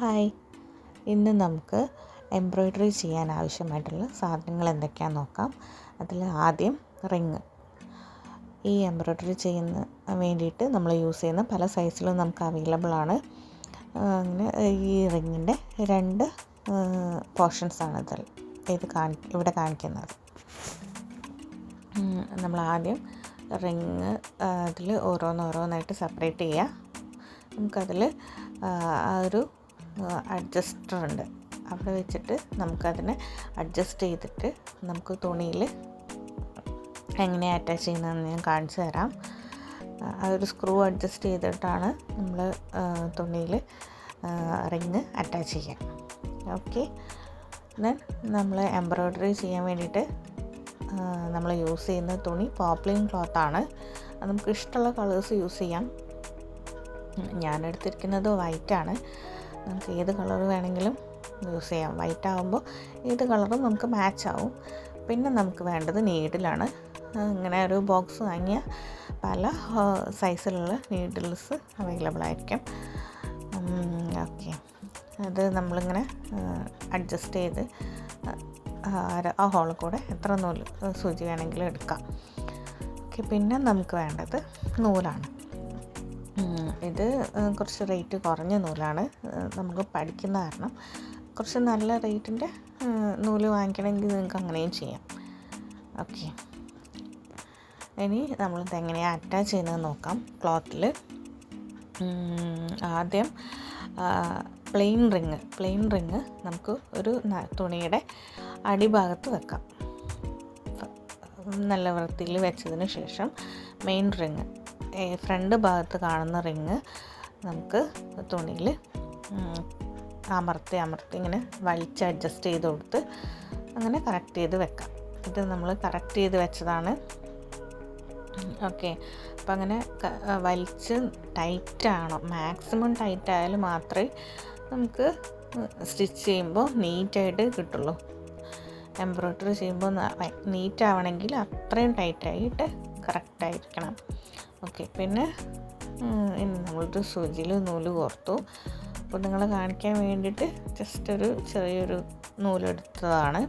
Hi. ഇന്ന് നമുക്ക് embroidery ചെയ്യാൻ ആവശ്യമായിട്ടുള്ള സാധനങ്ങൾ എന്തൊക്കെയാണെന്ന് നോക്കാം. അതിൽ ആദ്യം റിങ്. ഈ എംബ്രോയ്ഡറി ചെയ്യുന്ന വേണ്ടിയിട്ട് നമ്മൾ യൂസ് ചെയ്യുന്ന പല സൈസിലും നമുക്ക് അവൈലബിൾ ആണ്. അങ്ങനെ ഈ റിങ്ങിന്റെ രണ്ട് പോർഷൻസാണ് ഇതിൽ ഇത് കാണി ഇവിടെ കാണിക്കുന്നത്. നമ്മൾ ആദ്യം റിങ് അതിൽ ഓരോന്നോരോന്നായിട്ട് സെപ്പറേറ്റ് ചെയ്യുക. നമുക്കതിൽ ആ ഒരു അഡ്ജസ്റ്റർ ഉണ്ട് അവിടെ വെച്ചിട്ട് നമുക്കതിനെ അഡ്ജസ്റ്റ് ചെയ്തിട്ട് നമുക്ക് തുണിയിൽ എങ്ങനെ അറ്റാച്ച് ചെയ്യുന്നതെന്ന് ഞാൻ കാണിച്ചു തരാം. അതൊരു സ്ക്രൂ അഡ്ജസ്റ്റ് ചെയ്തിട്ടാണ് നമ്മൾ തുണിയിൽ റിങ് അറ്റാച്ച് ചെയ്യുക ഓക്കെ ദെൻ നമ്മൾ എംബ്രോയ്ഡറി ചെയ്യാൻ വേണ്ടിയിട്ട് നമ്മൾ യൂസ് ചെയ്യുന്ന തുണി പോപ്ലിൻ ക്ലോത്താണ് നമുക്ക് ഇഷ്ടമുള്ള കളേഴ്സ് യൂസ് ചെയ്യാം. ഞാൻ എടുത്തിരിക്കുന്നത് വൈറ്റാണ് നമുക്ക് ഏത് കളർ വേണമെങ്കിലും യൂസ് ചെയ്യാം. വൈറ്റ് ആകുമ്പോൾ ഏത് കളറും നമുക്ക് മാച്ച് ആവും. പിന്നെ നമുക്ക് വേണ്ടത് നീഡിലാണ് ഇങ്ങനെ ഒരു ബോക്സ് വാങ്ങിയ പല സൈസിലുള്ള നീഡിൽസ് അവൈലബിൾ ആയിരിക്കും. ഓക്കെ അത് നമ്മളിങ്ങനെ അഡ്ജസ്റ്റ് ചെയ്ത് ആ ഹോളിൽ കൂടെ എത്ര നൂൽ സൂചി വേണമെങ്കിലും എടുക്കാം. ഓക്കെ പിന്നെ നമുക്ക് വേണ്ടത് നൂലാണ്. ഇത് കുറച്ച് റേറ്റ് കുറഞ്ഞ നൂലാണ്. നമുക്ക് പഠിക്കുന്ന കാരണം കുറച്ച് നല്ല റേറ്റിന്റെ നൂൽ വാങ്ങിക്കണമെങ്കിൽ നിങ്ങൾക്ക് അങ്ങനെയും ചെയ്യാം. ഓക്കെ. ഇനി നമ്മളിത് എങ്ങനെയാണ് അറ്റാച്ച് ചെയ്യുന്നത് നോക്കാം. ക്ലോത്തിൽ ആദ്യം പ്ലെയിൻ റിങ് പ്ലെയിൻ റിങ് നമുക്ക് ഒരു തുണിയുടെ അടിഭാഗത്ത് വെക്കാം. നല്ല വൃത്തിയിൽ വെച്ചതിന് ശേഷം മെയിൻ റിങ് ഫ്രണ്ട് ഭാഗത്ത് കാണുന്ന റിങ് നമുക്ക് തുണിയിൽ അമർത്തി അമർത്തി ഇങ്ങനെ വലിച്ച് അഡ്ജസ്റ്റ് ചെയ്ത് കൊടുത്ത് അങ്ങനെ കറക്റ്റ് ചെയ്ത് വെക്കാം. ഇത് നമ്മൾ കറക്റ്റ് ചെയ്ത് വെച്ചതാണ്. ഓക്കെ. അപ്പം അങ്ങനെ വലിച്ച് ടൈറ്റാണോ മാക്സിമം ടൈറ്റ് മാത്രമേ നമുക്ക് സ്റ്റിച്ച് ചെയ്യുമ്പോൾ നീറ്റായിട്ട് കിട്ടുള്ളൂ. എംബ്രോയ്ഡറി ചെയ്യുമ്പോൾ നീറ്റ് ആവണമെങ്കിൽ അത്രയും ടൈറ്റായിട്ട് കറക്റ്റായിരിക്കണം. ഓക്കെ പിന്നെ ഇനി നമ്മളൊരു സൂചിയിൽ നൂൽ കോർത്തു അപ്പോൾ നിങ്ങൾ കാണിക്കാൻ വേണ്ടിയിട്ട് ജസ്റ്റ് ഒരു ചെറിയൊരു നൂലെടുത്തതാണ്.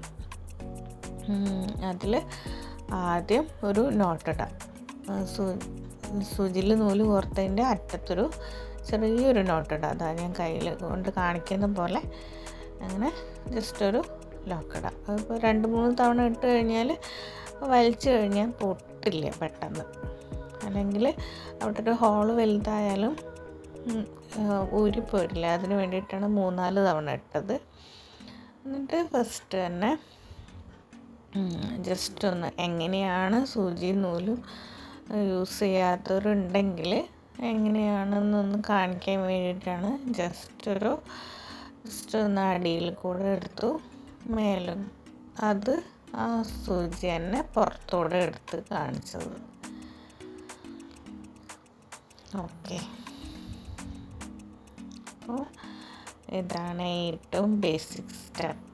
അതിൽ ആദ്യം ഒരു നോട്ടിടാം സൂ സൂചിയിൽ നൂൽ കോർത്തതിന്റെ അറ്റത്തൊരു ചെറിയൊരു നോട്ടിടാം അതാ ഞാൻ കയ്യിൽ കൊണ്ട് കാണിക്കുന്ന പോലെ. അങ്ങനെ ജസ്റ്റ് ഒരു ലോക്കിടാം. അതിപ്പോൾ രണ്ട് മൂന്ന് തവണ ഇട്ട് കഴിഞ്ഞാൽ വലിച്ചു കഴിഞ്ഞാൽ പൊട്ടില്ല പെട്ടെന്ന്. അല്ലെങ്കിൽ അവിടെ ഒരു ഹോൾ വലുതായാലും ഊരിപ്പോരില്ല അതിന് വേണ്ടിയിട്ടാണ് മൂന്നാൽ തവണ ഇട്ടത്. എന്നിട്ട് ഫസ്റ്റ് തന്നെ ജസ്റ്റ് ഒന്ന് എങ്ങനെയാണ് സൂചി നൂലും യൂസ് ചെയ്യാത്തവരുണ്ടെങ്കിൽ എങ്ങനെയാണെന്നൊന്ന് കാണിക്കാൻ വേണ്ടിയിട്ടാണ് ജസ്റ്റ് ഒരു ജസ്റ്റ് ഒന്ന് അടിയിൽ കൂടെ എടുത്തു. മേലും. അത് ആ സൂചി തന്നെ പുറത്തൂടെ എടുത്ത് കാണിച്ചത്. ഓക്കെ. അപ്പോൾ ഇതാണ് ഏറ്റവും ബേസിക് സ്റ്റെപ്പ്.